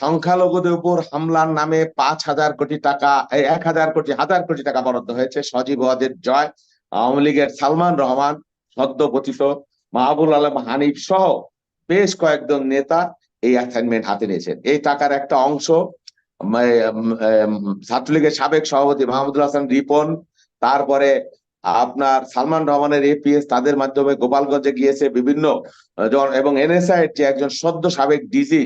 সংখ্যালঘুদের উপর হামলার নামে পাঁচ হাজার কোটি টাকা এক হাজার কোটি হাজার কোটি টাকা বরাদ্দ হয়েছে। সজীব ওয়াজের জয়, আওয়ামী লীগের সালমান রহমান, সদ্য পতিত মাহবুল আলম হানিফ সহ বেশ কয়েকজন নেতা এই অ্যাসাইনমেন্ট হাতে নিয়েছেন। এই টাকার একটা অংশ ছাত্রলীগের সাবেক সভাপতি মাহমুদুল হাসান রিপন, তারপরে আপনার সালমান রহমানের এপিএস তাদের মাধ্যমে গোপালগঞ্জে গিয়েছে বিভিন্ন এবং এনএসআই যে একজন সদ্য সাবেক ডিজি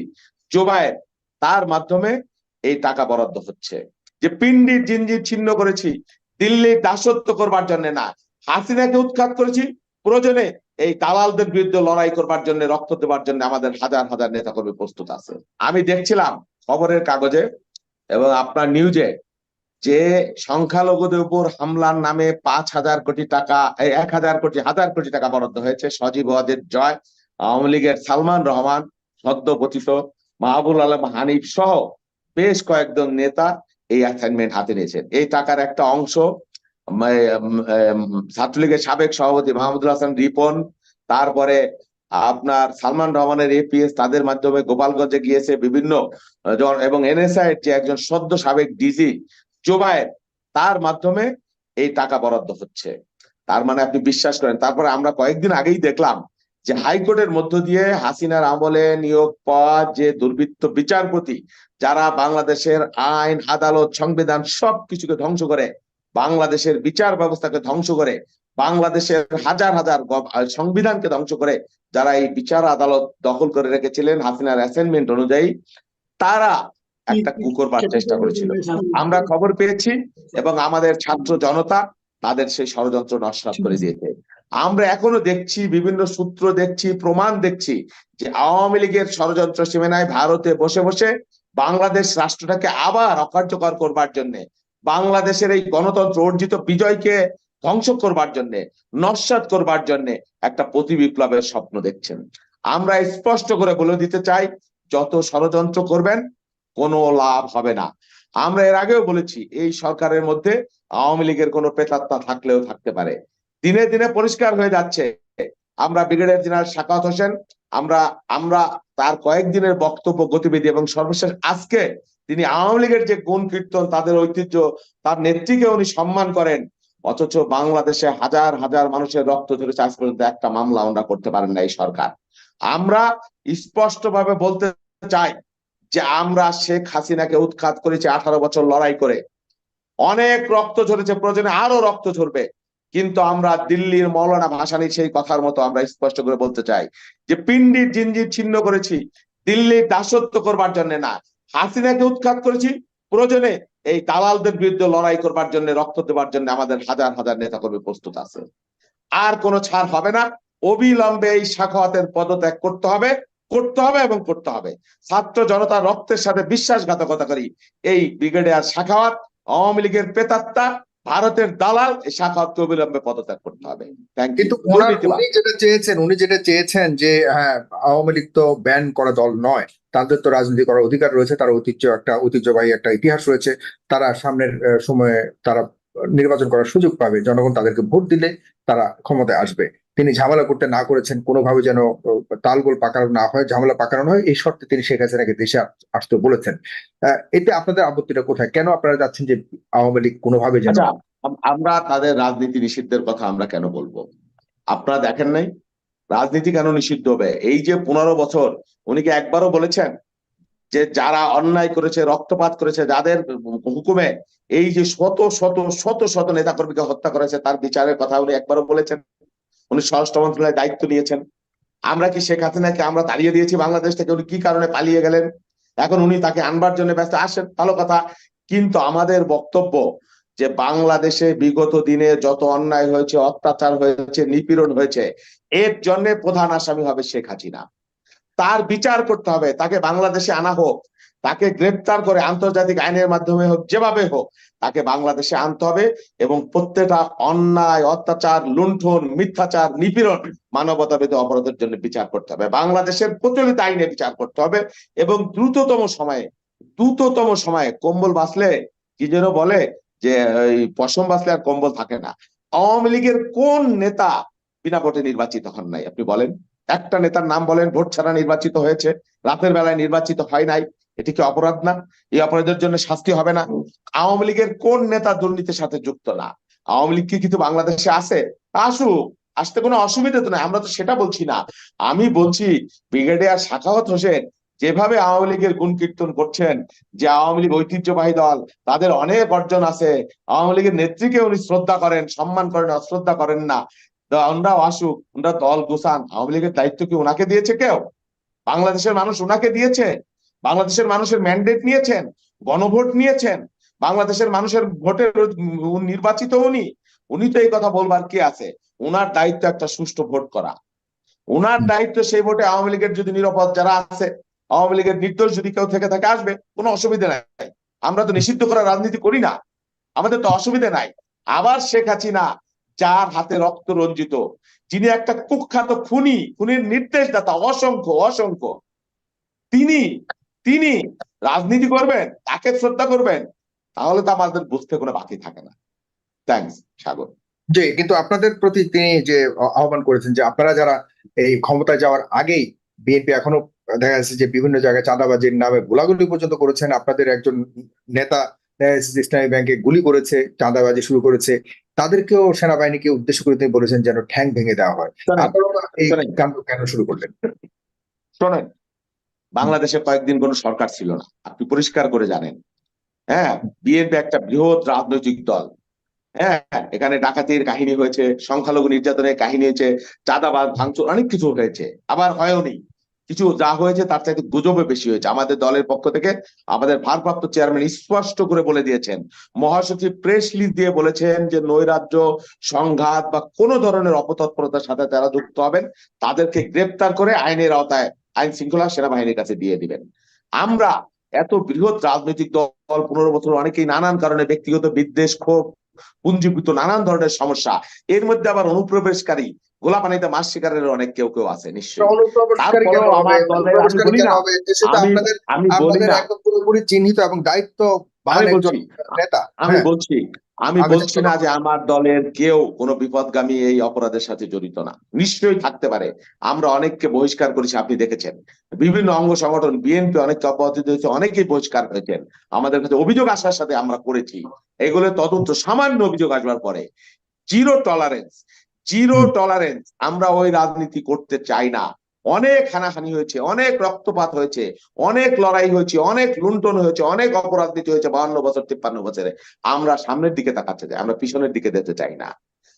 জোবায়ের তার মাধ্যমে এই টাকা বরাদ্দ হচ্ছে। যে পিন্ডি জিনজির ছিন্ন করেছি, দিল্লির দাসত্ব করবার জন্য না, হাসিনাকে উৎখাত করেছি, প্রয়োজনে এই দালালদের বিরুদ্ধে লড়াই করবার জন্য, রক্ত দেবার জন্য আমাদের হাজার হাজার নেতাকর্মী প্রস্তুত আছে। আমি দেখছিলাম খবরের কাগজে এবং আপনার নিউজে যে সংখ্যালঘুদের উপর হামলার নামে পাঁচ হাজার কোটি টাকা এক হাজার কোটি হাজার কোটি টাকা বরাদ্দ হয়েছে। সজীব জয়, আওয়ামী লীগের সালমান রহমান, সদ্য পতিত মাহবুল আলম হানিফ সহ বেশ কয়েকজন নেতা এই অ্যাসাইনমেন্ট হাতে নিয়েছেন। এই টাকার একটা অংশ ছাত্রলীগের সাবেক সভাপতি মাহমুদুল হাসান রিপন, তারপরে আপনার সালমান রহমানের এপিএস তাদের মাধ্যমে গোপালগঞ্জে গিয়েছে বিভিন্ন এবং এনএসআই যে একজন সদ্য সাবেক ডিজি জোবায়ের, তার মাধ্যমে এই টাকা বরাদ্দ হচ্ছে। তার মানে আপনি বিশ্বাস করেন, তারপরে আমরা কয়েকদিন আগেই দেখলাম যে হাইকোর্টের মধ্য দিয়ে হাসিনার আমলে নিয়োগ পাওয়া যে দুর্বৃত্ত বিচারপতি যারা বাংলাদেশের আইন আদালত সংবিধান সবকিছুকে ধ্বংস করে বাংলাদেশের বিচার ব্যবস্থাকে ধ্বংস করে বাংলাদেশের হাজার হাজার সংবিধানকে ধ্বংস করে যারা এই বিচার আদালত দখল করে রেখেছিলেন হাসিনার অ্যাসাইনমেন্ট অনুযায়ী তারা একটা কু করবার চেষ্টা করেছিল। আমরা খবর পেয়েছি এবং আমাদের ছাত্র জনতা তাদের সেই ষড়যন্ত্র নস্বাত করে দিয়েছে। আমরা এখনও দেখছি, বিভিন্ন সূত্র দেখছি, প্রমাণ দেখছি যে আওয়ামী লীগের ষড়যন্ত্র সীমানায় ভারতে বসে বসে বাংলাদেশ রাষ্ট্রটাকে আবার অকার্যকর করবার জন্য, বাংলাদেশের এই গণতন্ত্র অর্জিত বিজয়কে ধ্বংস করবার জন্য, নস্বাত করবার জন্য একটা প্রতি বিপ্লবের স্বপ্ন দেখছেন। আমরা স্পষ্ট করে বলে দিতে চাই, যত ষড়যন্ত্র করবেন, কোনো লাভ হবে না। আমরা এর আগেও বলেছি, এই সরকারের মধ্যে আওয়ামী লীগের কোনো প্রেতাত্মা থাকলেও থাকতে পারে। দিনে দিনে পরিষ্কার হয়ে যাচ্ছে। আমরা ব্রিগেডিয়ার জেনারেল শাকাত হোসেন, আমরা আমরা তার কয়েকদিনের বক্তব্য, গতিবিধি এবং সর্বশেষ আজকে তিনি আওয়ামী লীগের যে গুণ কীর্তন, তাদের ঐতিহ্য, তার নেত্রীকে উনি সম্মান করেন। অথচ বাংলাদেশে হাজার হাজার মানুষের রক্ত ঝরেছে আজ পর্যন্ত একটা মামলা আমরা করতে পারেন না এই সরকার। আমরা স্পষ্টভাবে বলতে চাই যে আমরা শেখ হাসিনাকে উৎখাত করেছি আঠারো বছর লড়াই করে। অনেক রক্ত ঝরেছে, প্রয়োজনে আরও রক্ত ঝরবে। কিন্তু আমরা দিল্লির মৌলানা ভাসানি সেই কথার মতো আমরা স্পষ্ট করে বলতে চাই যে পিন্ডির জিনজির ছিন্ন করেছি, দিল্লির দাসত্ব করবার জন্য না, হাসিনাকে উৎখাত করেছি প্রয়োজনে এই দালালদের বিরুদ্ধে লড়াই করবার জন্য, রক্ত দেবার জন্য আমাদের হাজার হাজার নেতাকর্মী প্রস্তুত আছে। আর কোনো ছাড় হবে না, অবিলম্বে এই শাখাতের পদত্যাগ করতে হবে করতে হবে এবং করতে হবে। ছাত্র জনতার রক্তের সাথে বিশ্বাসঘাতকতা করি, এই ব্রিগেডিয়ার শাখাওয়াত, আওয়ামী লীগের প্রেতাত্মা ভারতের দালাল এই শাখাওয়াতকে অবিলম্বে পদত্যাগ করতে হবে। কিন্তু উনি যেটা চেয়েছেন উনি যেটা চেয়েছেন যে হ্যাঁ আওয়ামী লীগ তো ব্যান করা দল নয় তাদের তো রাজনীতি করার অধিকার রয়েছে তার ঐতিহ্য একটা ঐতিহ্যবাহী একটা ইতিহাস রয়েছে তারা সামনের সময়ে তারা নির্বাচন করার সুযোগ পাবে জনগণ তাদেরকে ভোট দিলে তারা ক্ষমতায় আসবে। তিনি ঝামেলা করতে না করেছেন, কোনোভাবে যেন তালগোল পাকানো না হয়, ঝামেলা পাকানো হয়, এই শর্তে তিনি শেখ হাসিনাকে দেশে আসতে বলেছেন। এতে আপনাদের আপত্তিটা কোথায়? কেন আপনারা যাচ্ছেন যে আওয়ামী লীগ কোনোভাবে যেন আচ্ছা আমরা তাদের রাজনীতি নিষিদ্ধের কথা আমরা কেন বলব? আপনারা দেখেন নাই? রাজনীতি কেন নিষিদ্ধ হবে? এই যে পনেরো বছর, উনি কি একবারও বলেছেন যে যারা অন্যায় করেছে, রক্তপাত করেছে, যাদের হুকুমে এই যে শত শত শত শত নেতাকর্মীকে হত্যা করেছে, তার বিচারের কথা উনি একবারও বলেছেন? উনি স্বরাষ্ট্র মন্ত্রণালয়ের দায়িত্ব নিয়েছেন। আমরা কি শেখ হাসিনাকে আমরা তাড়িয়ে দিয়েছি বাংলাদেশ থেকে? উনি কি কারণে পালিয়ে গেলেন? এখন উনি তাকে আনবার জন্য ব্যস্ত। আসেন, ভালো কথা। কিন্তু আমাদের বক্তব্য যে বাংলাদেশে বিগত দিনে যত অন্যায় হয়েছে, অত্যাচার হয়েছে, নিপীড়ন হয়েছে, এর জন্য প্রধান আসামি হবে শেখ হাসিনা। তার বিচার করতে হবে, তাকে বাংলাদেশে আনা হোক। তাকে গ্রেপ্তার করে আন্তর্জাতিক আইনের মাধ্যমে হোক, যেভাবে হোক, তাকে বাংলাদেশে আনতে হবে এবং প্রত্যেকটা অন্যায়, অত্যাচার, লুণ্ঠন, মিথ্যাচার, নিপীড়ন মানবতাবিদ অপরাধের জন্য বিচার করতে হবে। বাংলাদেশের প্রচলিত আইনে বিচার করতে হবে এবং দ্রুততম সময়ে দ্রুততম সময়ে কম্বল বাঁচলে কি যেন বলে যে পশম বাঁচলে আর কম্বল থাকে না। আওয়ামী লীগের কোন নেতা বিনা ভোটে নির্বাচিত হন নাই? আপনি বলেন। একটা নেতার নাম বলেন, ভোট ছাড়া নির্বাচিত হয়েছে, রাতের বেলায় নির্বাচিত হয় নাই। এটি কি অপরাধ না? এই অপরাধের জন্য শাস্তি হবে না। আওয়ামী লীগের কোন নেতা দুর্নীতির সাথে যুক্ত না? আওয়ামী লীগ কি কিন্তু বাংলাদেশে আছে? আসুক, আসতে কোনো অসুবিধা তো নাই, আমরা তো সেটা বলছি না। আমি বলছি, ব্রিগেডিয়ার সাখাওয়াত হোসেন যেভাবে আওয়ামী লীগের গুণ কীর্তন করছেন, যে আওয়ামী লীগ ঐতিহ্যবাহী দল, তাদের অনেক অর্জন আছে। আওয়ামী লীগের নেত্রীকে উনি শ্রদ্ধা করেন, সম্মান করেন, অশ্রদ্ধা করেন না। ওনারাও আসুক, ওনারা দল গোসান আওয়ামী লীগের দায়িত্ব কি ওনাকে দিয়েছে কেউ? বাংলাদেশের মানুষ ওনাকে দিয়েছে? বাংলাদেশের মানুষের ম্যান্ডেট নিয়েছেন, গণভোট নিয়েছেন, বাংলাদেশের মানুষের ভোটের নির্বাচিত উনি উনি তো এই কথা বলবার কি আছে? ওনার দায়িত্ব একটা সুষ্ঠু ভোট করা। ওনার দায়িত্ব সেই ভোটে আওয়ামী লীগের যদি নিরাপদ যারা আছে, আওয়ামী লীগের নির্দোষ যদি কেউ থেকে থাকে আসবে, কোনো অসুবিধা নাই। আমরা তো নিষিদ্ধ করার রাজনীতি করি না। আমাদের তো অসুবিধা নাই। আবার শেখ হাসিনা যার হাতে রক্ত রঞ্জিত, যিনি একটা কুখ্যাত খুনি, খুনির নির্দেশদাতা, অসংখ্য অসংখ্য, তিনি তিনি রাজনীতি করবেন তাকে শ্রদ্ধা করবেন তাহলে তো আমাদের বুঝতে কোনো বাকি থাকে না। থ্যাংকস সাগর। যে কিন্তু আপনাদের প্রতি তিনি যে আহ্বান করেছেন যে আপনারা যারা এই ক্ষমতায় যাওয়ার আগেই বিএনপি এখনও দেখা যাচ্ছে যে বিভিন্ন জায়গায় চাঁদাবাজির নামে গোলাগুলি পর্যন্ত করেছেন। আপনাদের একজন নেতা দেখা যাচ্ছে যে ইসলামী ব্যাংকে গুলি করেছে চাঁদাবাজি শুরু করেছে। তাদেরকেও সেনাবাহিনীকে উদ্দেশ্য করে তিনি বলেছেন যেন ঠ্যাং ভেঙে দেওয়া হয়। আপনারা এই। কাণ্ড কেন শুরু করলেন? শোনেন বাংলাদেশে কয়েকদিন কোনো সরকার ছিল না। আপনি পরিষ্কার করে জানেন। হ্যাঁ বিএনপি একটা বৃহৎ রাজনৈতিক দল। হ্যাঁ এখানে ডাকাতির কাহিনী হয়েছে, সংখ্যালঘু নির্যাতনের কাহিনী হয়েছে, চাঁদাবাজ, ভাঙচুর অনেক কিছু হয়েছে। আবার হয়ওনি কিছু যা হয়েছে তার চাইতে গুজবে বেশি হয়েছে। আমাদের দলের পক্ষ থেকে আমাদের ভারপ্রাপ্ত চেয়ারম্যান স্পষ্ট করে বলে দিয়েছেন। মহাসচিব প্রেস লিজ দিয়ে বলেছেন যে নৈরাজ্য, সংঘাত বা কোনো ধরনের অপতৎপরতার সাথে যারা যুক্ত হবেন, তাদেরকে গ্রেপ্তার করে আইনের আওতায় আইন শৃঙ্খলা সেনাবাহিনীর কাছে দিয়ে দিবেন। আমরা এত বৃহৎ রাজনৈতিক দল পনেরো বছর অনেকেই নানান কারণে ব্যক্তিগত বিদ্বেষ ক্ষোভ পুঞ্জীভূত নানান ধরনের সমস্যা। এর মধ্যে আবার অনুপ্রবেশকারী গোলা পানিতে মাছ শিকারের অনেক কেউ কেউ আছে নিশ্চয়ই। আমি বলি চিহ্নিত এবং দায়িত্ব আমি বলছি আমি। বলছি না যে আমার দলের কেউ কোনো বিপদগামী এই অপরাধের সাথে জড়িত না। নিশ্চয়ই থাকতে পারে। আমরা অনেককে বহিষ্কার করেছি আপনি দেখেছেন। বিভিন্ন অঙ্গ সংগঠন বিএনপি অনেককে অপরাধিত হয়েছে অনেকেই বহিষ্কার হয়েছেন। আমাদের কাছে অভিযোগ আসার সাথে আমরা করেছি। এগুলো তদন্ত সামান্য অভিযোগ আসবার পরে। জিরো টলারেন্স জিরো টলারেন্স আমরা ওই রাজনীতি করতে চাই না। অনেক হানাহানি হয়েছে, অনেক রক্তপাত হয়েছে, অনেক লড়াই হয়েছে, অনেক লুণ্ঠন হয়েছে, অনেক অপরাধ নীতি হয়েছে বাহান্ন বছর, তিপ্পান্ন বছরে। আমরা সামনের দিকে তাকাতে চাই, আমরা পিছনের দিকে যেতে চাই না।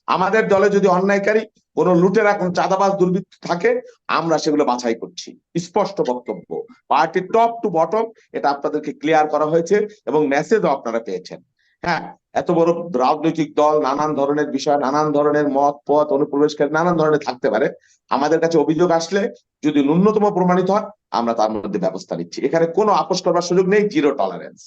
আমাদের দলে যদি অন্যায়কারী, কোন লুটেরা, কোন চাঁদাবাজ, দুর্বৃত্ত থাকে, আমরা সেগুলো বাছাই করছি। স্পষ্ট বক্তব্য। পার্টির টপ টু বটম এটা আপনাদেরকে ক্লিয়ার করা হয়েছে এবং মেসেজও আপনারা পেয়েছেন। হ্যাঁ এত বড় রাজনৈতিক দল, নানান ধরনের বিষয়, নানান ধরনের মত, পথ, অনুপ্রবেশকারী, নানান ধরনের থাকতে পারে। আমাদের কাছে অভিযোগ আসলে যদি ন্যূনতম প্রমাণিত হয়, আমরা তার মধ্যে ব্যবস্থা নিচ্ছি। এখানে কোনো আপোষ করবার সুযোগ নেই জিরো টলারেন্স